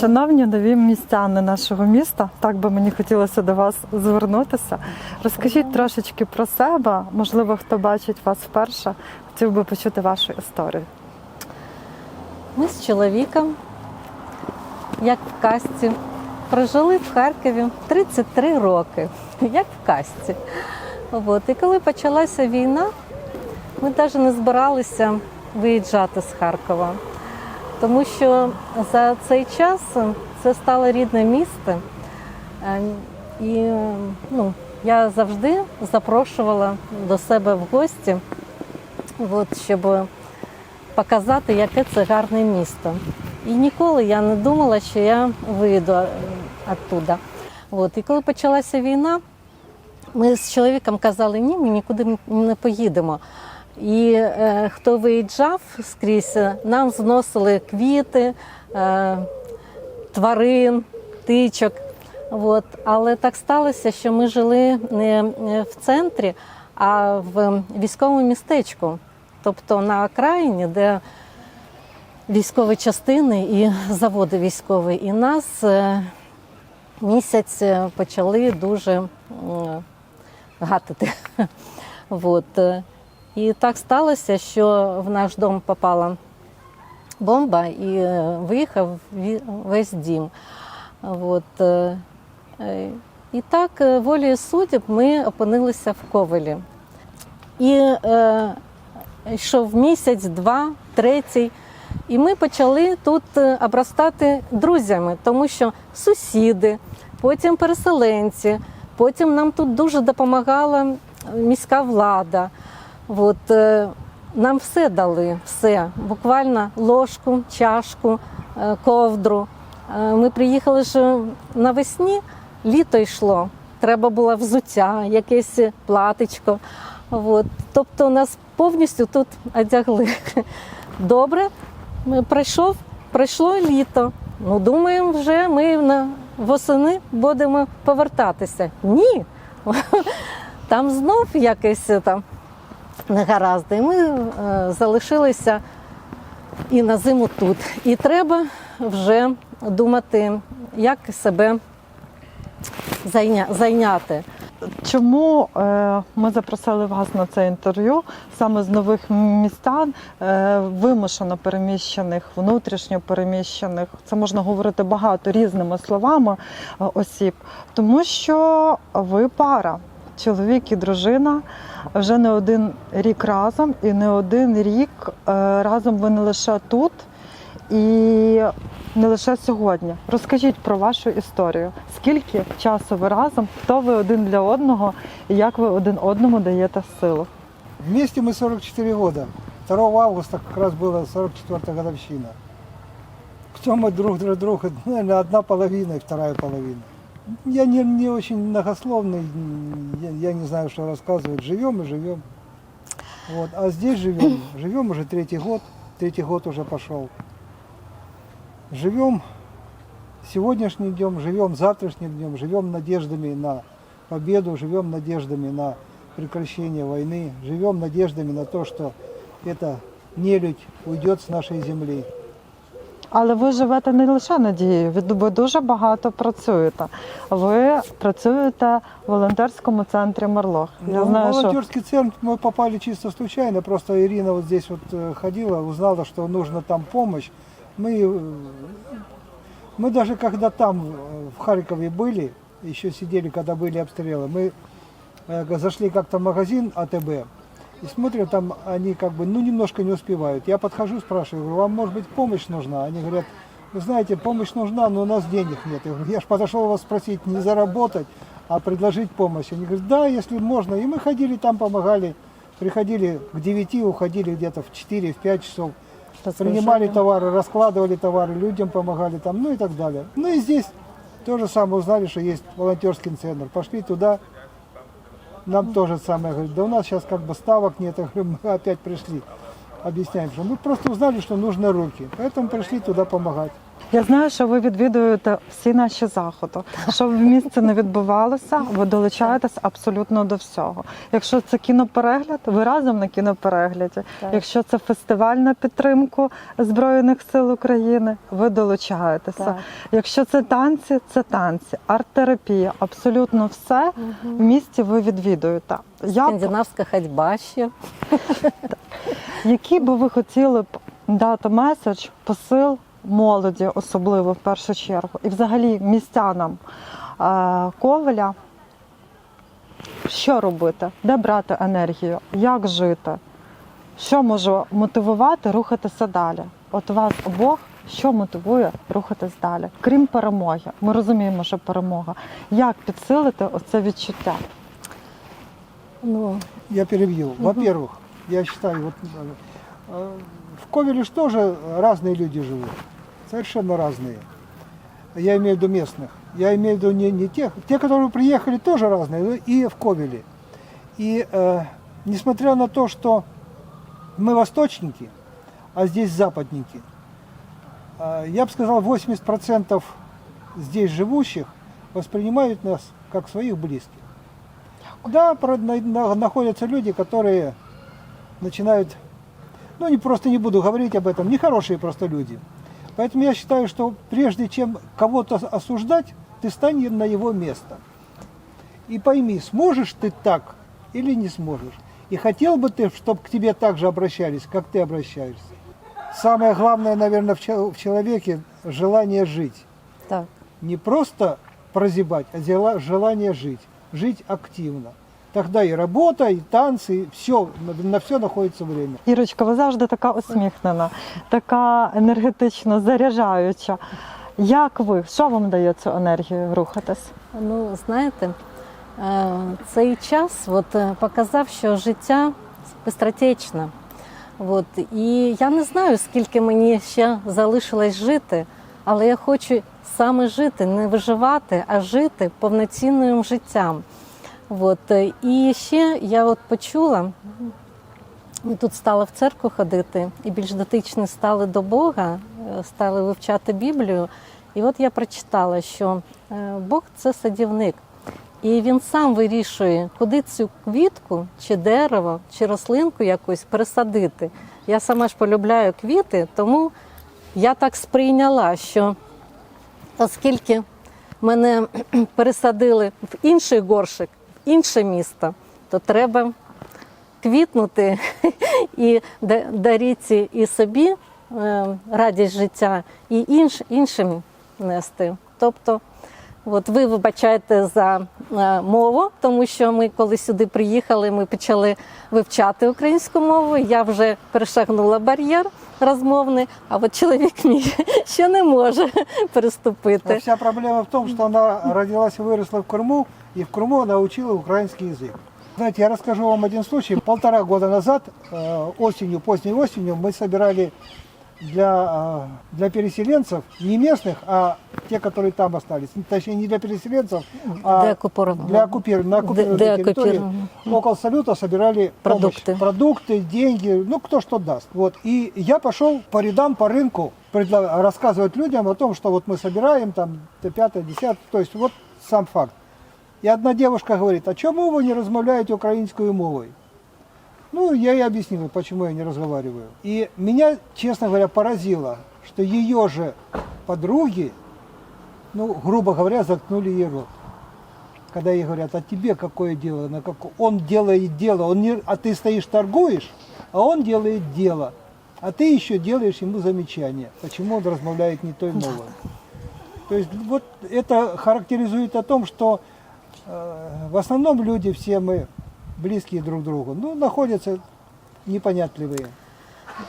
Шановні нові містяни нашого міста, так би мені хотілося до вас звернутися. Розкажіть трошечки про себе. Можливо, хто бачить вас вперше, хотів би почути вашу історію. Ми з чоловіком, як в касті, прожили в Харкові 33 роки, як в касті. От. І коли почалася війна, ми навіть не збиралися виїжджати з Харкова, тому що за цей час це стало рідне місто. Е, І ну, я завжди запрошувала до себе в гості, от, щоб показати, яке це гарне місто. І ніколи я не думала, що я вийду е, оттуда. От. І коли почалася війна, ми з чоловіком казали, ні, ми нікуди не поїдемо. І е, хто виїжджав скрізь, е, нам зносили квіти, е, тварин, птичок. От. Але так сталося, що ми жили не в центрі, а в військовому містечку, тобто на окраїні, де військові частини і заводи військові. І нас е, місяць е, почали дуже м, гатити. І так сталося, що в наш дом попала бомба і е, виїхав весь дім. От. е, е, І так, волею судеб, ми опинилися в Ковелі. І е, йшов місяць, два, третій. І ми почали тут обростати друзями, тому що сусіди, потім переселенці, потім нам тут дуже допомагала міська влада. От, е, нам все дали, все, буквально ложку, чашку, е, ковдру. Е, Ми приїхали ж навесні, літо йшло. Треба було взуття, якесь платечко. От. Тобто нас повністю тут одягли. Добре, пройшов, пройшло літо. Ну, думаємо, вже ми на восени будемо повертатися. Ні. Там знов якесь там негаразди. І ми е, залишилися і на зиму тут. І треба вже думати, як себе зайня- зайняти. Чому е, ми запросили вас на це інтерв'ю саме з нових містян, е, вимушено переміщених, внутрішньо переміщених? Це можна говорити багато різними словами осіб, тому що ви пара, чоловік і дружина вже не один рік разом, і не один рік е, разом ви не лише тут. І не лише сьогодні. Розкажіть про вашу історію. Скільки часу ви разом, хто ви один для одного і як ви один одному даєте силу? Вместе мы 44 года. 2 августа как раз была 44 годовщина. Кто мы друг для друга? Наверное, одна половина и вторая половина. Я не, не очень многословный, я, я не знаю, что рассказывать. Живем и живем. Вот. А здесь живем. Живем уже третий год. Третий год уже пошел. Живем сегодняшним днем, живем завтрашним днем, живем надеждами на победу, живем надеждами на прекращение войны, живем надеждами на то, что эта нелюдь уйдет с нашей земли. Але ви живете не лише надією, ви ви дуже багато працюєте. Ви працюєте в волонтерському центрі Марлох. Я Ну, знаю, в що волонтерский центр мы попали чисто случайно. Просто Ирина вот здесь вот э, ходила, узнала, что нужна там помощь. Мы, э, мы даже когда там э, в Харькове были, еще сидели, когда были обстрелы, мы э, зашли как-то в магазин АТБ И смотрим, там они как бы, ну, немножко не успевают. Я подхожу, спрашиваю, говорю, вам, может быть, помощь нужна? Они говорят, вы знаете, помощь нужна, но у нас денег нет. Я говорю, я же подошел вас спросить, не заработать, а предложить помощь. Они говорят, да, если можно. И мы ходили там, помогали. Приходили к 9, уходили где-то в 4, в 5 часов. Принимали товары, раскладывали товары, людям помогали там, ну и так далее. Ну и здесь то же самое узнали, что есть волонтерский центр. Пошли туда, нам то же самое. Говорят, да у нас сейчас как бы ставок нет. Я говорю, мы опять пришли Объясняем, что мы просто узнали, что нужны руки. Поэтому пришли туда помогать. Я знаю, що ви відвідуєте всі наші заходи. Що б в місті не відбувалося, ви долучаєтесь абсолютно до всього. Якщо це кіноперегляд, ви разом на кіноперегляді. Так. Якщо це фестиваль на підтримку Збройних сил України, ви долучаєтеся. Так. Якщо це танці, це танці, арт-терапія, абсолютно все в місті ви відвідуєте. Я б- Скандинавська ходьба ще. Який би ви хотіли б дати меседж, посил молоді, особливо в першу чергу, і взагалі містянам е, Ковеля, що робити, де брати енергію, як жити, що може мотивувати рухатися далі? От вас обох. Що мотивує рухатись далі? Крім перемоги, ми розуміємо, що перемога. Як підсилити оце відчуття? Ну, Я перебью. Во-первых, я считаю, вот, э, в Ковеле тоже разные люди живут. Совершенно разные. Я имею в виду местных. Я имею в виду не, не тех. Те, которые приехали, тоже разные, и в Ковеле. И э, несмотря на то, что мы восточники, а здесь западники, э, я бы сказал, 80% здесь живущих воспринимают нас как своих близких. Да, находятся люди, которые начинают, ну не просто не буду говорить об этом, нехорошие просто люди. Поэтому я считаю, что прежде чем кого-то осуждать, ты стань на его место. И пойми, сможешь ты так или не сможешь. И хотел бы ты, чтобы к тебе так же обращались, как ты обращаешься. Самое главное, наверное, в чел- в человеке желание жить так. не просто прозябать, а желание жить, жить активно. Тогда и работа, и танцы, все, на, все находится время. Ірочка, ви завжди така усміхнена, така енергетично заряджаюча. Як ви? Що вам дає цю енергію рухатись? Ну, знаєте, е, цей час от, е, показав, що життя бистротечне. От, і я не знаю, скільки мені ще залишилось жити, але я хочу саме жити, не виживати, а жити повноцінним життям. От, і ще я от почула, ми тут стали в церкву ходити і більш дотичні стали до Бога, е, стали вивчати Біблію. І от я прочитала, що е, Бог це садівник, і він сам вирішує, куди цю квітку, чи дерево, чи рослинку якусь пересадити. Я сама ж полюбляю квіти, тому я так сприйняла, що оскільки мене пересадили в інший горшик, інше місто, то треба квітнути і да- дарити і собі е, радість життя, і інш, іншим нести. Тобто, от ви вибачаєте за е, мову, тому що ми, коли сюди приїхали, ми почали вивчати українську мову. Я вже перешагнула бар'єр розмовний, а от чоловік мій ще не може переступити. вся проблема в том, что она родилась и выросла в Крыму, и в Крыму она учила украинский язык. Знаете, я расскажу вам один случай. Полтора года назад, э, осенью, поздней осенью, мы собирали для, э, для переселенцев, не местных, а те, которые там остались. Точнее, не для переселенцев, а для оккупир- на оккупированной территории. Около салюта собирали помощь. Продукты. продукты, деньги, ну кто что даст. Вот. И я пошел по рядам, по рынку рассказывать людям о том, что вот мы собираем там то пятое, десятое, то есть вот сам факт. И одна девушка говорит, а чему вы не размовляете украинскую мовой? Ну, я ей объяснил, почему я не разговариваю. И меня, честно говоря, поразило, что ее же подруги, ну, грубо говоря, заткнули ей рот. Когда ей говорят, а тебе какое дело? На како- Он делает дело, он не... а ты стоишь торгуешь, а он делает дело. А ты еще делаешь ему замечание, почему он размовляет не той мовой. То есть вот это характеризует о том, что в основном люди все мы близкие друг другу, ну, находятся непонятливые.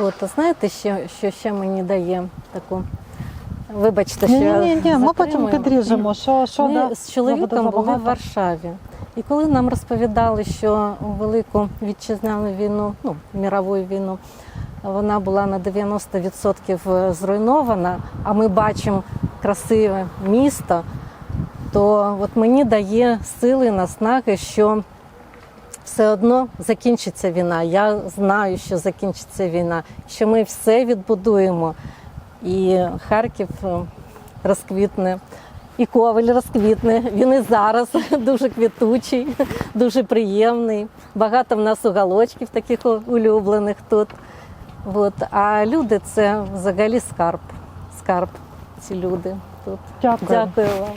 От, а знаєте, що, що ще мені дає таку. Вибачте, що Ні, я ні, ні, ми потім підріжемо. Що, що Ми да- з чоловіком були в Варшаві. І коли нам розповідали, що у велику вітчизняну війну, ну, мірову війну, вона була на 90% зруйнована, а ми бачимо красиве місто, то от мені дає сили, наснаги, що все одно закінчиться війна. Я знаю, що закінчиться війна, що ми все відбудуємо. і Харків е, розквітне. І Коваль розквітне. Він і зараз дуже квітучий, дуже приємний. Багато в нас уголочків таких улюблених тут. От. А люди це взагалі скарб. Скарб ці люди тут. Дякую. Дякую вам.